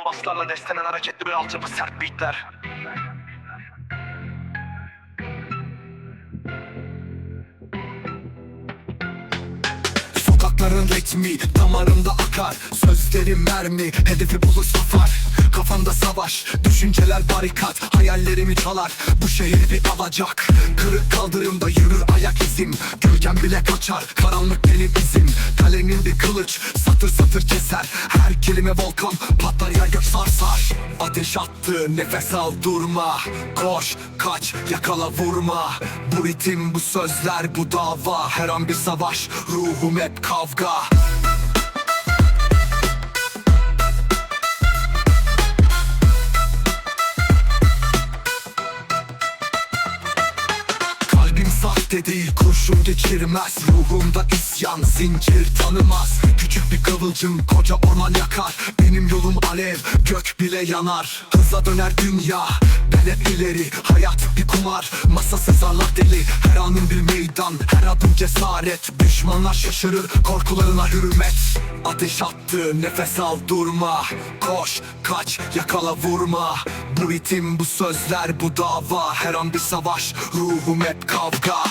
Yoğun baslarla beslenen hareketli bir altyapı sert beatler. Sokakların ritmi damarımda akar. Sözlerim mermi hedefi bulur safar. Kafamda savaş düşünceler barikat. Hayallerimi çalar bu şehir bir alacak. Kırık kaldırımda yürür ayak izim Gölgem bile kaçar. Karanlık benim izim Kalemim bir kılıç. Satır satır keser. Her kelime volkan. Patlar ya gök sarsar Ateş attı. Nefes al durma. Koş kaç. Yakala vurma. Bu ritim bu sözler bu dava. Her an bir savaş. Ruhum hep kavga Sahte değil kurşun geçirmez. Ruhumda isyan zincir tanımaz. Küçük bir kıvılcım koca orman yakar. Benim yolum alev gök bile yanar Hızla döner dünya ben hep ileri. Hayat bir kumar masası zarlar deli. Her anın bir meydan her adım cesaret. Düşmanlar şaşırır korkularına hürmet. Ateş attı nefes al durma. Koş kaç yakala vurma. Bu ritim bu sözler bu dava. Her an bir savaş ruhum hep kavga